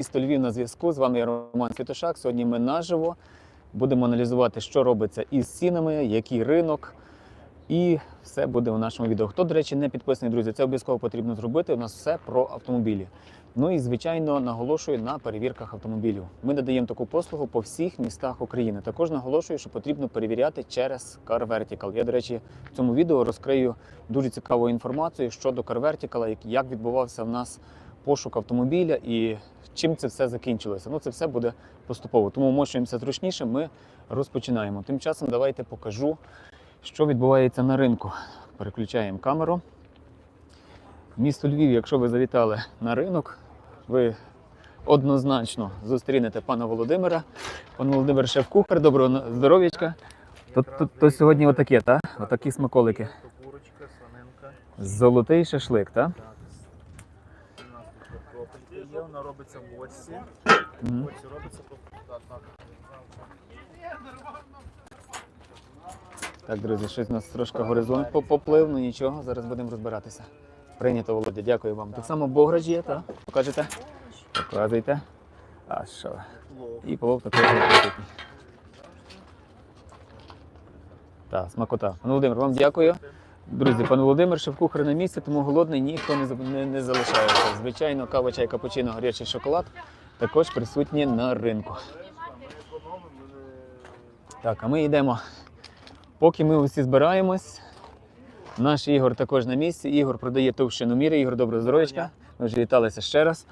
Місто Львів на зв'язку. З вами я Роман Святошак. Сьогодні ми наживо будемо аналізувати, що робиться із цінами, який ринок. І все буде у нашому відео. Хто, до речі, не підписаний, друзі, це обов'язково потрібно зробити. У нас все про автомобілі. Ну і звичайно наголошую на перевірках автомобілів. Ми надаємо таку послугу по всіх містах України. Також наголошую, що потрібно перевіряти через Car Vertical. Я, до речі, в цьому відео розкрию дуже цікаву інформацію щодо Car Vertical, як відбувався в нас пошук автомобіля і чим це все закінчилося. Ну це все буде поступово. Тому мощуємося зручніше. Ми розпочинаємо. Тим часом давайте покажу, що відбувається на ринку. Переключаємо камеру. Місто Львів, якщо ви завітали на ринок, ви однозначно зустрінете пана Володимира. Пан Володимир шеф-кухар, доброго здоров'ячка. То, то, то сьогодні отаке, так? Отакі смаколики. Золотий шашлик, так? Так. У нас тут картопелька є, вона робиться в бочці. Мгм. В робиться по так, так. Так, друзі, щось у нас трошки горизонт по- поплив, ну нічого, зараз будемо розбиратися. Прийнято, Володя, дякую вам. Так само бограч є, так? Покажете? Показуйте. А що? ви. Плов. І плов також є присутній. Так, смакота. Пане Володимир, вам дякую. Друзі, пан Володимир, шеф-кухар на місці, тому голодний ніхто не, не, не залишається. Звичайно, кава, чай, капучино, гарячий шоколад також присутні на ринку. Так, а ми йдемо. Поки ми усі збираємось, наш Ігор також на місці. Ігор продає товщину міри. Ігор, доброго здоров'ячка. Ми вже віталися ще раз.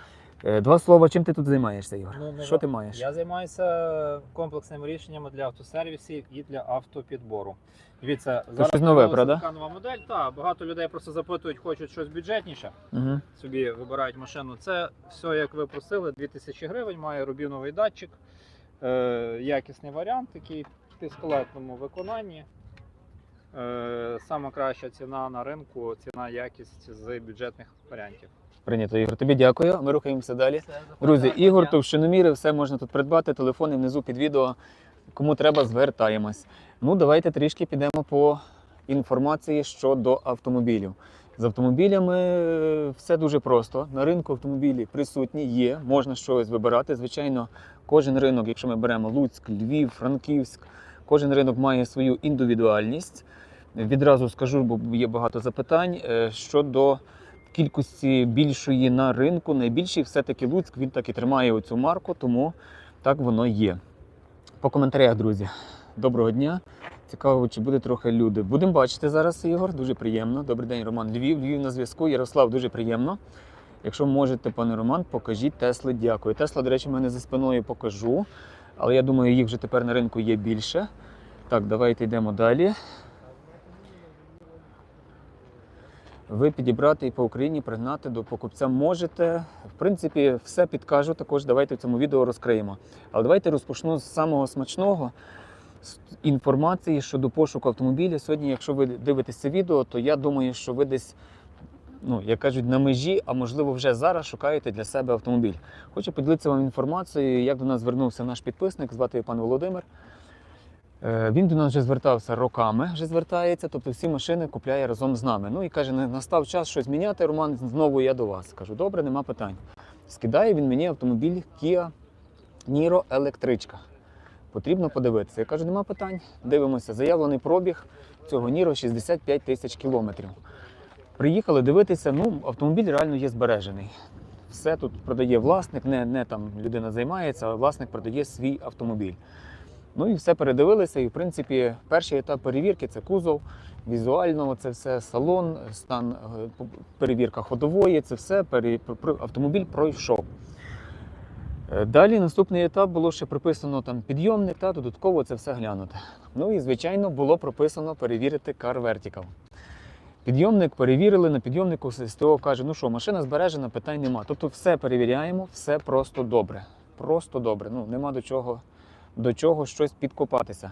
Е, Два слова, чим ти тут займаєшся, Ігор? Ну, Що ти маєш? Я займаюся комплексними рішеннями для автосервісів і для автопідбору. Дивіться, зараз щось нове, правда? така нова модель. Так, багато людей просто запитують, хочуть щось бюджетніше. Угу. Собі вибирають машину. Це все, як ви просили, 2000 гривень, має рубіновий датчик, е, якісний варіант, який в пістолетному виконанні. Е, сама краща ціна на ринку, ціна якість з бюджетних варіантів. Прийнято, Ігор. Тобі дякую. Ми рухаємося далі. Друзі, Ігор, товщиноміри, все можна тут придбати. Телефони внизу під відео. Кому треба, звертаємось. Ну, давайте трішки підемо по інформації щодо автомобілів. З автомобілями е, все дуже просто. На ринку автомобілі присутні є, можна щось вибирати. Звичайно, кожен ринок, якщо ми беремо Луцьк, Львів, Франківськ, кожен ринок має свою індивідуальність. Відразу скажу, бо є багато запитань е, щодо кількості більшої на ринку. Найбільший все-таки Луцьк, він так і тримає оцю марку, тому так воно є. По коментарях, друзі, доброго дня. Цікаво, чи буде трохи люди. Будемо бачити зараз, Ігор. Дуже приємно. Добрий день, Роман. Львів, Львів на зв'язку. Ярослав, дуже приємно. Якщо можете, пане Роман, покажіть Тесли. Дякую. Тесла, до речі, в мене за спиною покажу. Але я думаю, їх вже тепер на ринку є більше. Так, давайте йдемо далі. Ви підібрати і по Україні пригнати до покупця можете. В принципі, все підкажу. Також давайте в цьому відео розкриємо. Але давайте розпочну з самого смачного з інформації щодо пошуку автомобіля. Сьогодні, якщо ви дивитесь це відео, то я думаю, що ви десь, ну як кажуть, на межі, а можливо, вже зараз шукаєте для себе автомобіль. Хочу поділитися вам інформацією, як до нас звернувся наш підписник, звати його пан Володимир. Е, Він до нас вже звертався роками, вже звертається, тобто всі машини купляє разом з нами. Ну і каже, настав час щось міняти. Роман, знову я до вас. Кажу, добре, нема питань. Скидає він мені автомобіль Kia Niro електричка. Потрібно подивитися. Я кажу, нема питань. Дивимося, заявлений пробіг цього Niro 65 тисяч кілометрів. Приїхали дивитися, ну, автомобіль реально є збережений. Все тут продає власник, не, не там людина займається, а власник продає свій автомобіль. Ну і все передивилися. І в принципі, перший етап перевірки це кузов, візуально це все салон, стан е, перевірка ходової, це все автомобіль пройшов. Е, Далі наступний етап було ще прописано там підйомник та додатково це все глянути. Ну і звичайно було прописано перевірити Car Vertical. Підйомник перевірили на підйомнику СТО каже, ну що, машина збережена, питань нема. Тобто все перевіряємо, все просто добре. Просто добре. Ну нема до чого, до чого щось підкопатися.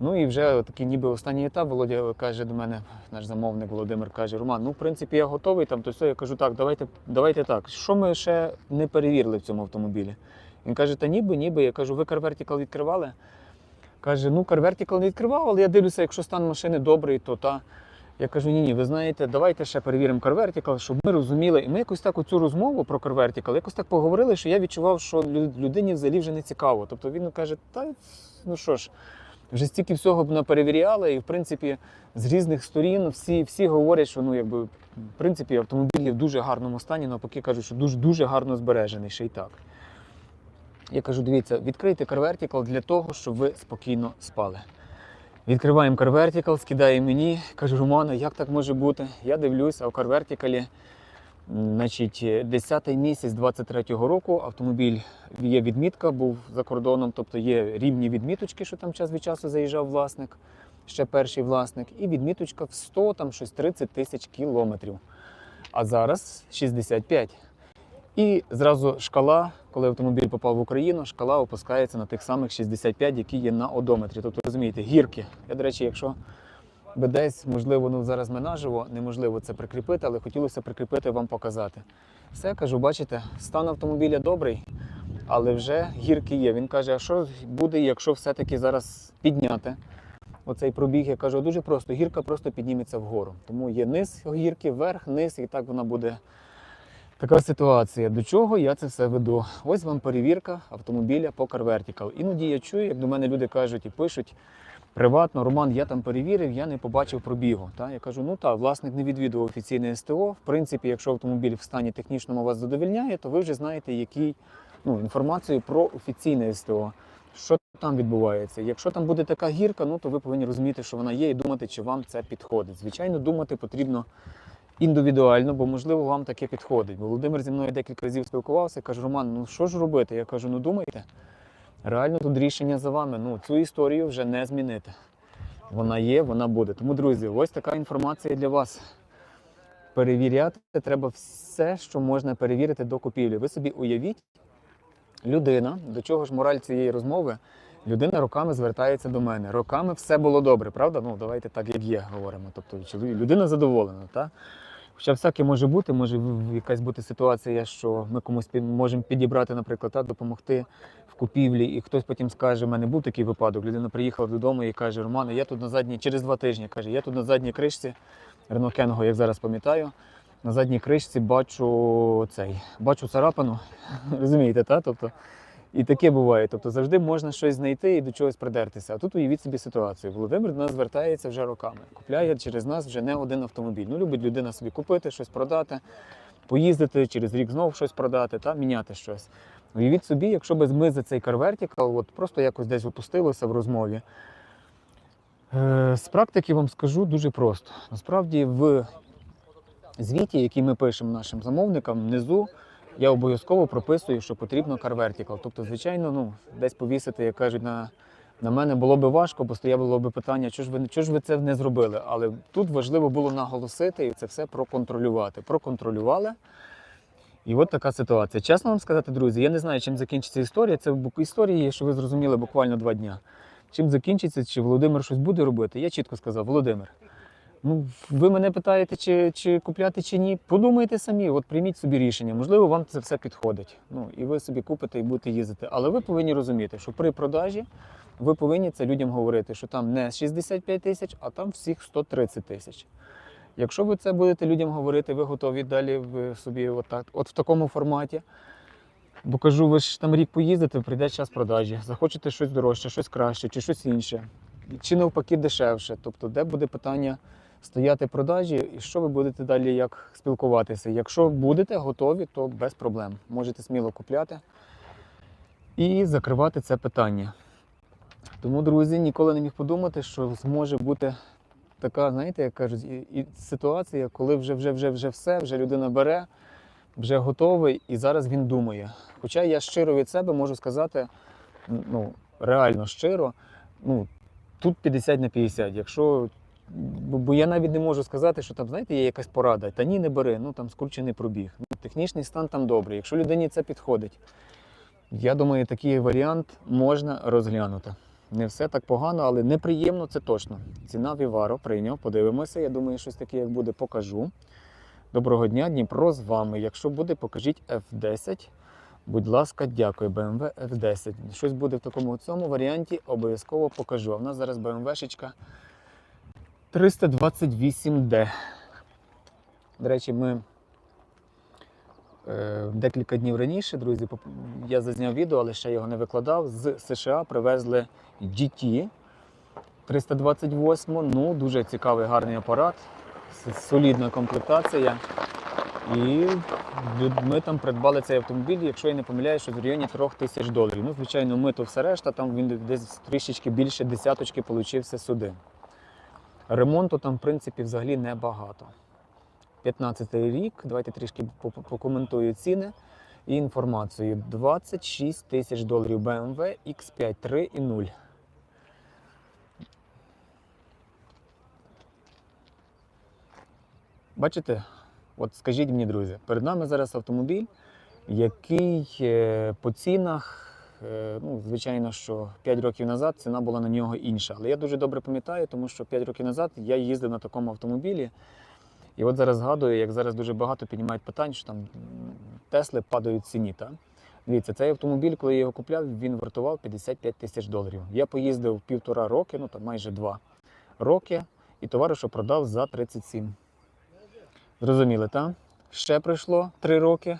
Ну і вже такий ніби останній етап Володя каже до мене, наш замовник Володимир каже: Роман, ну в принципі я готовий там, то все. Я кажу, так, давайте, давайте так. Що ми ще не перевірили в цьому автомобілі? Він каже, та ніби, ніби. Я кажу, ви Vertical відкривали? Каже, ну Car не відкривав, але я дивлюся, якщо стан машини добрий, то та. Я кажу, ні, ні, ви знаєте, давайте ще перевіримо CarVertical, щоб ми розуміли. І ми якось так оцю розмову про CarVertical якось так поговорили, що я відчував, що людині взагалі вже не цікаво. Тобто він каже, та ну що ж, вже стільки всього б перевіряли, і в принципі з різних сторін всі, всі говорять, що ну якби в принципі автомобіль є в дуже гарному стані, навпаки кажуть, що дуже дуже гарно збережений ще й так. Я кажу, дивіться, відкрийте CarVertical для того, щоб ви спокійно спали. Відкриваємо CarVertical, скидає мені, кажу, Романа, як так може бути? Я дивлюся, а в CarVertical, значить, 10-й місяць 23-го року автомобіль є відмітка, був за кордоном, тобто є рівні відміточки, що там час від часу заїжджав власник, ще перший власник, і відміточка в 100, там щось 30 тисяч кілометрів. А зараз 65. І зразу шкала, коли автомобіль попав в Україну, шкала опускається на тих самих 65, які є на одометрі. Тобто, розумієте, гірки. Я, до речі, якщо би десь, можливо, ну зараз ми наживо, неможливо це прикріпити, але хотілося прикріпити вам показати. Все, кажу, бачите, стан автомобіля добрий, але вже гірки є. Він каже, а що буде, якщо все-таки зараз підняти оцей пробіг? Я кажу, дуже просто, гірка просто підніметься вгору. Тому є низ гірки, верх, низ, і так вона буде Така ситуація. До чого я це все веду? Ось вам перевірка автомобіля по CarVertical. Іноді я чую, як до мене люди кажуть і пишуть приватно, Роман, я там перевірив, я не побачив пробігу. Та? Я кажу, ну так, власник не відвідував офіційне СТО. В принципі, якщо автомобіль в стані технічному вас задовільняє, то ви вже знаєте, який, ну, інформацію про офіційне СТО. Що там відбувається? Якщо там буде така гірка, ну то ви повинні розуміти, що вона є, і думати, чи вам це підходить. Звичайно, думати потрібно індивідуально, бо можливо вам таке підходить. Володимир зі мною декілька разів спілкувався, каже, Роман, ну що ж робити? Я кажу, ну думайте. Реально тут рішення за вами. Ну цю історію вже не змінити. Вона є, вона буде. Тому, друзі, ось така інформація для вас. Перевіряти треба все, що можна перевірити до купівлі. Ви собі уявіть, людина, до чого ж мораль цієї розмови, людина роками звертається до мене. Роками все було добре, правда? Ну, давайте так, як є, говоримо. Тобто, людина задоволена, так? Хоча всяке може бути, може якась бути ситуація, що ми комусь під- можемо підібрати, наприклад, та, допомогти в купівлі, і хтось потім скаже, в мене був такий випадок. Людина приїхала додому і каже: Романе, я тут на задній, через два тижні каже, я тут на задній кришці Рено Кенго, як зараз пам'ятаю, на задній кришці бачу цей, бачу царапину. Розумієте, та? Тобто, і таке буває. Тобто завжди можна щось знайти і до чогось придертися. А тут уявіть собі ситуацію. Володимир до нас звертається вже роками. Купляє через нас вже не один автомобіль. Ну, любить людина собі купити, щось продати, поїздити, через рік знов щось продати та міняти щось. Уявіть собі, якщо б ми за цей CarVertical от просто якось десь опустилося в розмові. Е, З практики вам скажу дуже просто. Насправді, в звіті, який ми пишемо нашим замовникам, внизу я обов'язково прописую, що потрібно CarVertical. Тобто, звичайно, ну, десь повісити, як кажуть, на, на мене було би важко, бо стояло би питання, чого ж ви, ж ви це не зробили. Але тут важливо було наголосити і це все проконтролювати. Проконтролювали. І от така ситуація. Чесно вам сказати, друзі, я не знаю, чим закінчиться історія. Це історії, що ви зрозуміли буквально два дня. Чим закінчиться, чи Володимир щось буде робити? Я чітко сказав, Володимир. Ну, ви мене питаєте, чи, чи купляти, чи ні. Подумайте самі, от прийміть собі рішення. Можливо, вам це все підходить. Ну і ви собі купите і будете їздити. Але ви повинні розуміти, що при продажі ви повинні це людям говорити, що там не 65 тисяч, а там всіх 130 тисяч. Якщо ви це будете людям говорити, ви готові далі собі отак, от в такому форматі. Бо кажу, ви ж там рік поїздите, прийде час продажі, захочете щось дорожче, щось краще, чи щось інше, чи навпаки дешевше. Тобто, де буде питання стояти продажі, і що ви будете далі як спілкуватися? Якщо будете готові, то без проблем. Можете сміло купляти і закривати це питання. Тому, друзі, ніколи не міг подумати, що зможе бути така, знаєте, як кажуть, і, і ситуація, коли вже, вже, вже, вже все, вже людина бере, вже готовий, і зараз він думає. Хоча я щиро від себе можу сказати, ну, реально щиро, ну, тут 50 на 50. Якщо Бо, я навіть не можу сказати, що там, знаєте, є якась порада. Та ні, не бери, ну там скручений пробіг. Ну, технічний стан там добрий. Якщо людині це підходить, я думаю, такий варіант можна розглянути. Не все так погано, але неприємно це точно. Ціна Віваро прийняв, подивимося. Я думаю, щось таке, як буде, покажу. Доброго дня, Дніпро з вами. Якщо буде, покажіть F10. Будь ласка, дякую, BMW F10. Щось буде в такому цьому варіанті, обов'язково покажу. А в нас зараз BMW-шечка 328D. До речі, ми е, декілька днів раніше, друзі, я зазняв відео, але ще його не викладав. З США привезли GT 328. Ну, дуже цікавий, гарний апарат, солідна комплектація. І ми там придбали цей автомобіль, якщо я не помиляюсь, що в районі 3 тисяч доларів. Ну, звичайно, ми то все решта, там він десь трішечки більше десяточки получився сюди. Ремонту там, в принципі, взагалі небагато. 15 рік, давайте трішки по- по- покоментую ціни і інформацію. 26 тисяч доларів BMW X5 3 і 0. Бачите? От скажіть мені, друзі, перед нами зараз автомобіль, який е, по цінах, ну, звичайно, що 5 років назад ціна була на нього інша. Але я дуже добре пам'ятаю, тому що 5 років назад я їздив на такому автомобілі. І от зараз згадую, як зараз дуже багато піднімають питань, що там Тесли падають ціні. Та? Дивіться, цей автомобіль, коли я його купляв, він вартував 55 тисяч доларів. Я поїздив півтора роки, ну там майже два роки, і товаришу продав за 37. Зрозуміли, так? Ще пройшло 3 роки.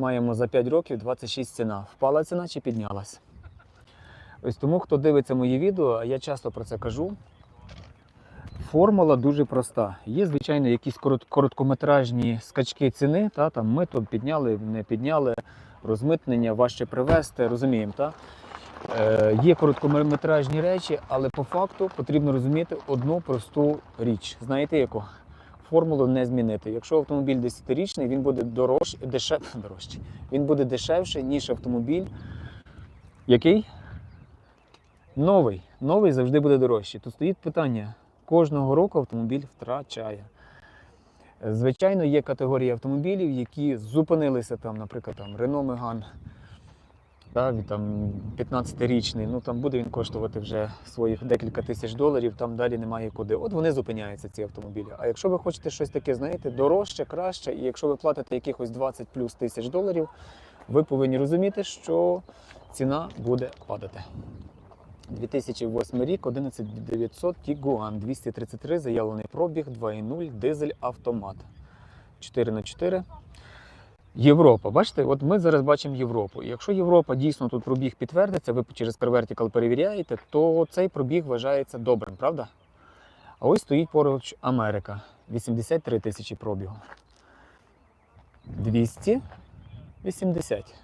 Маємо за 5 років 26 ціна. Впала ціна чи піднялась? Ось тому, хто дивиться мої відео, я часто про це кажу. Формула дуже проста. Є, звичайно, якісь короткометражні скачки ціни. Та, там ми тут підняли, не підняли, розмитнення важче привезти, розуміємо, так? Е, є короткометражні речі, але по факту потрібно розуміти одну просту річ. Знаєте яку? Формулу не змінити. Якщо автомобіль 10-річний, він буде дорож... дешев... дорожчий. Він буде дешевший, ніж автомобіль. Який? Новий. Новий завжди буде дорожчий. Тут стоїть питання. Кожного року автомобіль втрачає. Звичайно, є категорії автомобілів, які зупинилися там, наприклад, там Renault Megane, та, він там 15-річний, ну там буде він коштувати вже своїх декілька тисяч доларів, там далі немає куди. От вони зупиняються, ці автомобілі. А якщо ви хочете щось таке, знаєте, дорожче, краще, і якщо ви платите якихось 20 плюс тисяч доларів, ви повинні розуміти, що ціна буде падати. 2008 рік, 11900 Tiguan, 233 заявлений пробіг, 2.0, дизель автомат. 4 на 4 Європа. Бачите, от ми зараз бачимо Європу. І якщо Європа дійсно тут пробіг підтвердиться, ви через CarVertical перевіряєте, то цей пробіг вважається добрим, правда? А ось стоїть поруч Америка. 83 тисячі пробігу. 280.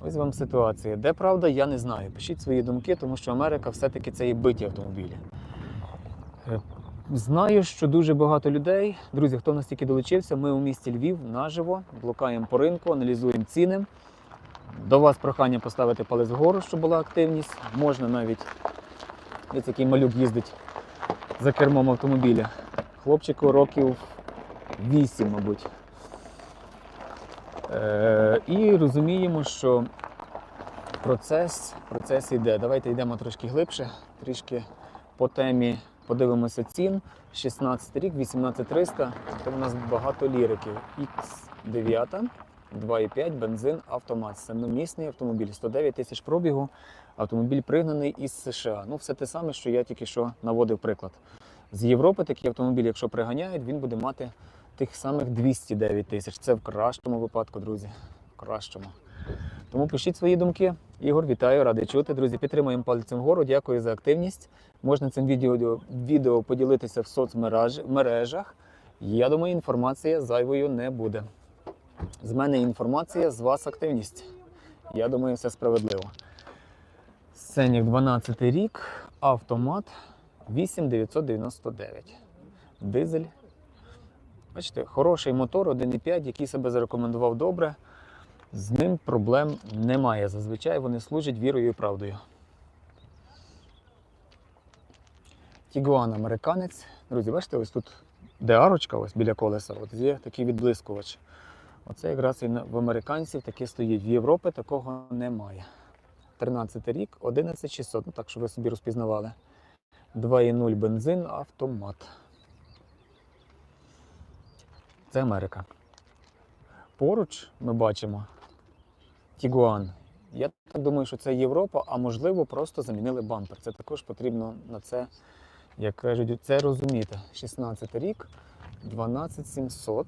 Ось вам ситуація. Де правда, я не знаю. Пишіть свої думки, тому що Америка все-таки це і биті автомобілі. Знаю, що дуже багато людей. Друзі, хто в нас тільки долучився, ми у місті Львів наживо блукаємо по ринку, аналізуємо ціни. До вас прохання поставити палець вгору, щоб була активність. Можна навіть ось який малюк їздить за кермом автомобіля. Хлопчику років 8, мабуть. Е, і розуміємо, що процес, процес йде. Давайте йдемо трошки глибше, трішки по темі подивимося цін. 16 рік, 18300. Це у нас багато ліриків. X9, 2,5, бензин, автомат. Семимісний автомобіль, 109 тисяч пробігу. Автомобіль пригнаний із США. Ну, все те саме, що я тільки що наводив приклад. З Європи такий автомобіль, якщо приганяють, він буде мати тих самих 209 тисяч. Це в кращому випадку, друзі. В кращому. Тому пишіть свої думки. Ігор, вітаю, радий чути. Друзі, підтримуємо пальцем вгору. Дякую за активність. Можна цим відео, відео поділитися в соцмережах. Я думаю, інформація зайвою не буде. З мене інформація, з вас активність. Я думаю, все справедливо. Сенік 12 рік, автомат 8999. Дизель. Бачите, хороший мотор 1,5, який себе зарекомендував добре. З ним проблем немає. Зазвичай вони служать вірою і правдою. Тігуан американець. Друзі, бачите, ось тут де ось біля колеса, от є такий відблискувач. Оце якраз і в американців таке стоїть. В Європі такого немає. 13 рік, 11600, ну так, щоб ви собі розпізнавали. 2,0 бензин, автомат. Це Америка. Поруч ми бачимо Тігуан. Я так думаю, що це Європа, а можливо, просто замінили бампер. Це також потрібно на це Як кажуть, це розуміти. 16 рік, 12700,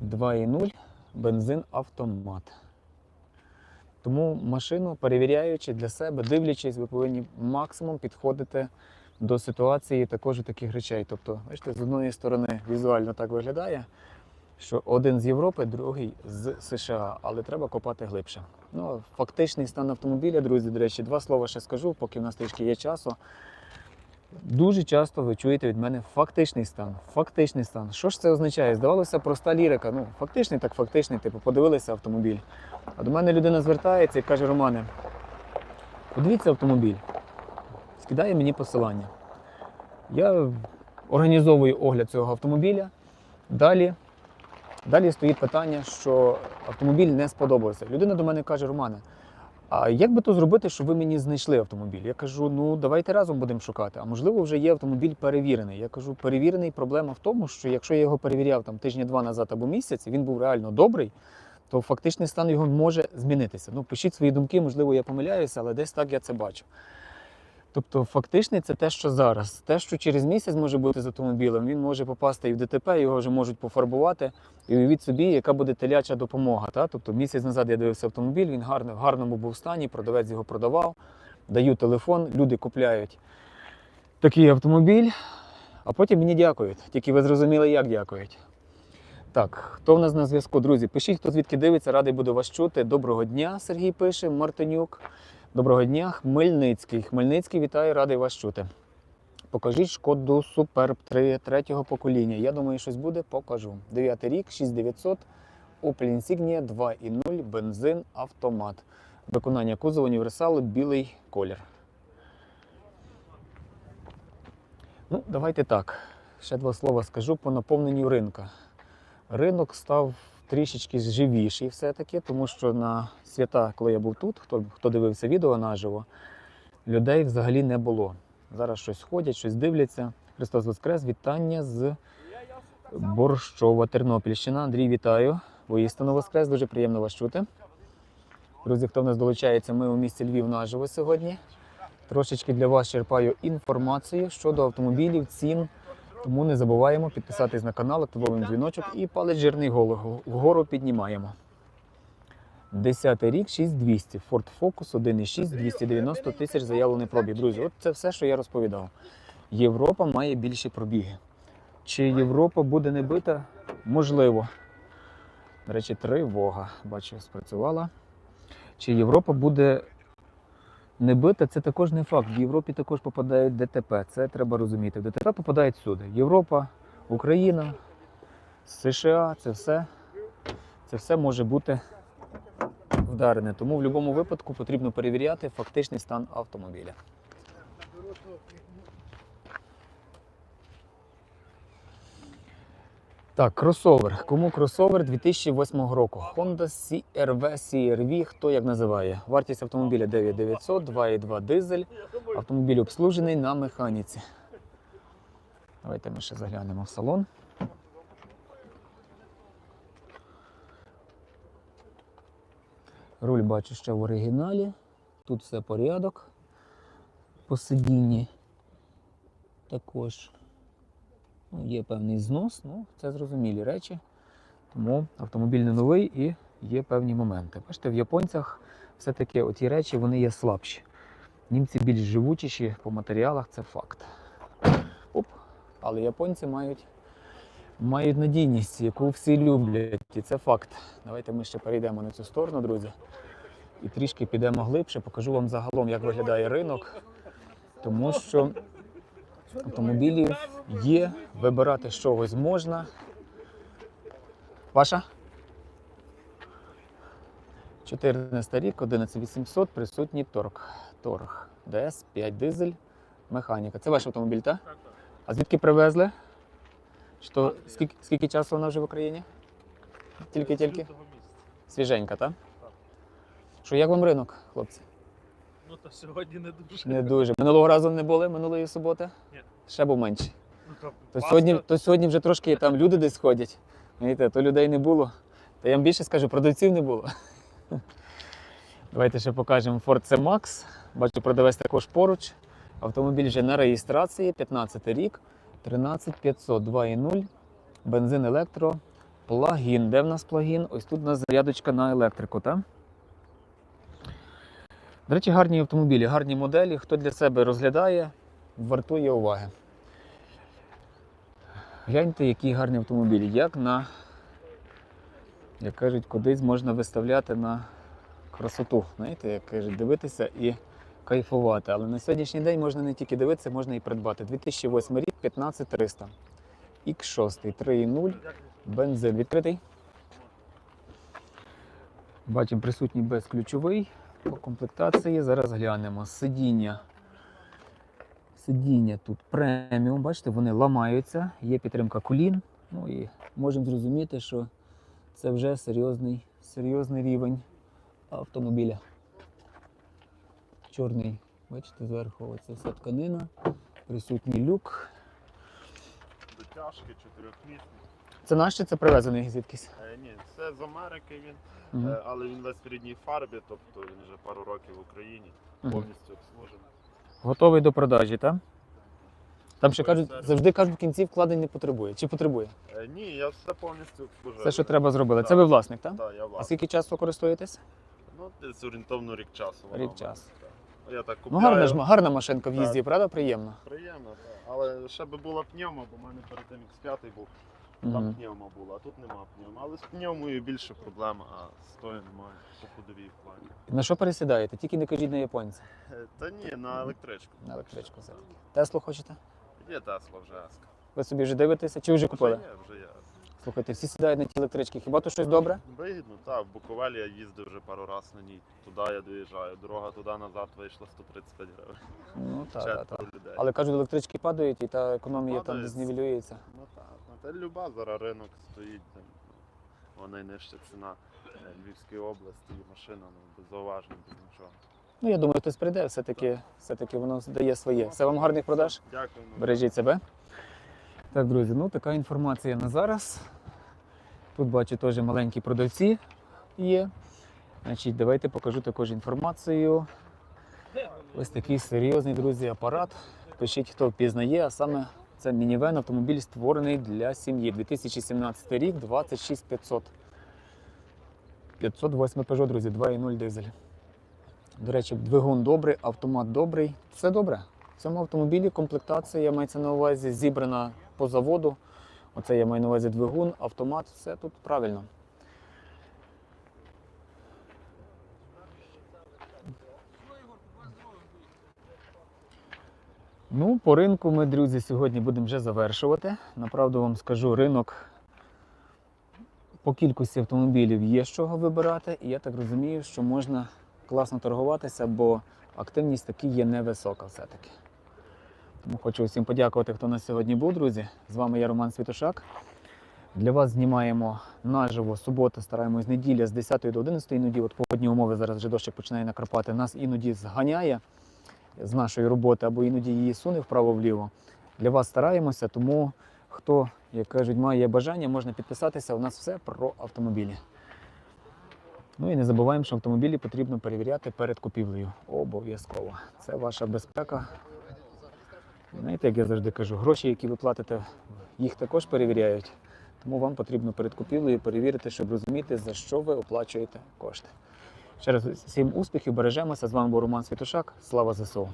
2,0, бензин автомат. Тому машину, перевіряючи для себе, дивлячись, ви повинні максимум підходити до ситуації також таких речей. Тобто, бачите, з одної сторони візуально так виглядає, що один з Європи, другий з США, але треба копати глибше. Ну, фактичний стан автомобіля, друзі, до речі, два слова ще скажу, поки в нас трішки є часу. Дуже часто ви чуєте від мене фактичний стан. Фактичний стан. Що ж це означає? Здавалося, проста лірика. Ну, фактичний, так фактичний, типу, подивилися автомобіль. А до мене людина звертається і каже: Романе, подивіться автомобіль, скидає мені посилання. Я організовую огляд цього автомобіля. Далі, далі стоїть питання, що автомобіль не сподобався. Людина до мене каже: Романе, а як би то зробити, щоб ви мені знайшли автомобіль? Я кажу, ну давайте разом будемо шукати. А можливо, вже є автомобіль перевірений. Я кажу, перевірений. Проблема в тому, що якщо я його перевіряв там тижні два назад або місяць, він був реально добрий, то фактичний стан його може змінитися. Ну, пишіть свої думки, можливо, я помиляюся, але десь так я це бачу. Тобто, фактичний це те, що зараз. Те, що через місяць може бути з автомобілем, він може попасти і в ДТП, його вже можуть пофарбувати. І уявіть собі, яка буде теляча допомога. Та? Тобто місяць назад я дивився автомобіль, він гарно, в гарному був стані, продавець його продавав, даю телефон, люди купляють такий автомобіль, а потім мені дякують. Тільки ви зрозуміли, як дякують. Так, хто в нас на зв'язку? Друзі, пишіть, хто звідки дивиться, радий буду вас чути. Доброго дня, Сергій пише, Мартинюк. Доброго дня, Хмельницький. Хмельницький, вітаю, радий вас чути. Покажіть шкоду Superb 3 третього покоління. Я думаю, щось буде, покажу. 9 рік, 6900, Opel Insignia 2.0, бензин, автомат. Виконання кузова універсалу, білий колір. Ну, давайте так. Ще два слова скажу по наповненню ринка. Ринок став трішечки живіший все-таки, тому що на свята, коли я був тут, хто, хто дивився відео наживо, людей взагалі не було. Зараз щось ходять, щось дивляться. Христос Воскрес, вітання з Борщова, Тернопільщина. Андрій, вітаю. Воістину Воскрес, дуже приємно вас чути. Друзі, хто в нас долучається, ми у місті Львів наживо сьогодні. Трошечки для вас черпаю інформацію щодо автомобілів, цін. Тому не забуваємо підписатись на канал, активуємо дзвіночок і палець жирний вгору піднімаємо. 10 рік, 6200. Ford Focus 1.6, 290 тисяч заявлений пробіг. Друзі, от це все, що я розповідав. Європа має більші пробіги. Чи Європа буде не бита? Можливо. До речі, тривога, бачу, спрацювала. Чи Європа буде не бита, це також не факт. В Європі також попадають ДТП. Це треба розуміти. В ДТП попадають сюди. Європа, Україна, США це все, це все може бути вдарене. Тому в будь-якому випадку потрібно перевіряти фактичний стан автомобіля. Так, кросовер. Кому кросовер 2008 року? Honda CRV, CRV, хто як називає. Вартість автомобіля 9900, 2,2 дизель. Автомобіль обслужений на механіці. Давайте ми ще заглянемо в салон. Руль бачу ще в оригіналі. Тут все порядок. По сидінні також ну, є певний знос, ну це зрозумілі речі. Тому автомобіль не новий і є певні моменти. Бачите, в японцях все-таки оті речі вони є слабші. Німці більш живучіші по матеріалах, це факт. Оп. Але японці мають, мають надійність, яку всі люблять, і це факт. Давайте ми ще перейдемо на цю сторону, друзі. І трішки підемо глибше, покажу вам загалом, як виглядає ринок. Тому що автомобілів є, вибирати з чогось можна. Ваша? 14 рік, 11800, присутній торг. Торг. ДС 5 дизель, механіка. Це ваш автомобіль, так? Так, так. А звідки привезли? Що, скільки, скільки часу вона вже в Україні? Тільки-тільки? Свіженька, так? Так. Що, як вам ринок, хлопці? Ну то сьогодні не дуже. Не дуже. Минулого разу не були, минулої суботи? Ні. Ще був менший. Ну, то, То сьогодні, то сьогодні вже трошки там люди десь ходять. Знаєте, то людей не було. Та я вам більше скажу, продавців не було. Давайте ще покажемо Ford C-Max. Бачу, продавець також поруч. Автомобіль вже на реєстрації, 15 рік, 13500, 2.0, бензин електро, плагін. Де в нас плагін? Ось тут у нас зарядочка на електрику, так? До речі, гарні автомобілі, гарні моделі. Хто для себе розглядає, вартує уваги. Гляньте, які гарні автомобілі. Як на, як кажуть, кудись можна виставляти на красоту. Знаєте, як кажуть, дивитися і кайфувати. Але на сьогоднішній день можна не тільки дивитися, можна і придбати. 2008 рік 15300. X6 3.0. Бензин відкритий. Бачимо присутній безключовий. По комплектації зараз глянемо. Сидіння. Сидіння тут преміум. Бачите, вони ламаються, є підтримка колін. Ну і можемо зрозуміти, що це вже серйозний, серйозний рівень автомобіля. Чорний, бачите, зверху оце вся тканина, присутній люк. Дотяжки, чотирьохмісний. Це наш чи це привезений звідкись? Е, ні, це з Америки він, Мгм. е, але він весь в рідній фарбі, тобто він вже пару років в Україні, Мгм. повністю обслужений. Готовий до продажі, так? Там ще кажуть, завжди кажуть, в кінці вкладень не потребує. Чи потребує? Е, ні, я все повністю обслужив. Все, що треба зробили. Це ви власник, так? Так, я А власник. скільки часу користуєтесь? Ну, десь орієнтовно рік часу. Рік в мене, часу. так. Я так Ну, купляю. гарна ж гарна машинка в Так. їзді, правда? Приємно. Приємно, так. Але ще би була пневма, бо в мене перед тим X5 був, там Мгм. пневма була, а тут нема пневма. Але з пневмою більше проблем, а з тою немає по ходовій плані. На що пересідаєте? Тільки не кажіть на японця. Е, Та ні, на електричку. На електричку все. Теслу хочете? Є Тесла вже еска. Ви собі вже дивитеся, чи вже купили? Вже є, вже є. Слухайте, всі сідають на ті електрички. Хіба то щось добре? Вигідно, так. В Буковелі я їздив вже пару разів на ній. Туди я доїжджаю. Дорога туди назад вийшла 135 гривень. Ну так, так, людей. Але кажуть, електрички падають і та економія там Падають. знівелюється. Та люба зараз ринок стоїть. Там, ну, найнижча ціна е, Львівської області і машина, ну, без без нічого. Ну я думаю, хтось прийде, все-таки, все-таки воно дає своє. Все вам гарних продаж. Дякую. Бережіть себе. Так, друзі, ну така інформація на зараз. Тут бачу теж маленькі продавці є. Значить, давайте покажу також інформацію. Ось такий серйозний, друзі, апарат. Пишіть, хто впізнає, а саме це мінівен автомобіль створений для сім'ї. 2017 рік, 26500. 508 Peugeot, друзі, 2.0 дизель. До речі, двигун добрий, автомат добрий. Все добре. В цьому автомобілі комплектація мається на увазі зібрана по заводу. Оце я маю на увазі двигун, автомат, все тут правильно. Ну, по ринку ми, друзі, сьогодні будемо вже завершувати. Направду вам скажу, ринок по кількості автомобілів є з чого вибирати, і я так розумію, що можна класно торгуватися, бо активність таки є невисока все-таки. Тому хочу всім подякувати, хто на сьогодні був, друзі. З вами я Роман Світошак. Для вас знімаємо наживо субота, стараємось неділя з 10 до 11. Іноді от погодні умови зараз вже дощик починає накрапати. Нас іноді зганяє з нашої роботи або іноді її суне вправо-вліво. Для вас стараємося, тому хто, як кажуть, має бажання, можна підписатися. У нас все про автомобілі. Ну і не забуваємо, що автомобілі потрібно перевіряти перед купівлею. Обов'язково. Це ваша безпека. Знаєте, як я завжди кажу, гроші, які ви платите, їх також перевіряють. Тому вам потрібно перед купівлею перевірити, щоб розуміти, за що ви оплачуєте кошти. Ще раз всім успіхів, бережемося. З вами був Роман Світушак. Слава ЗСУ!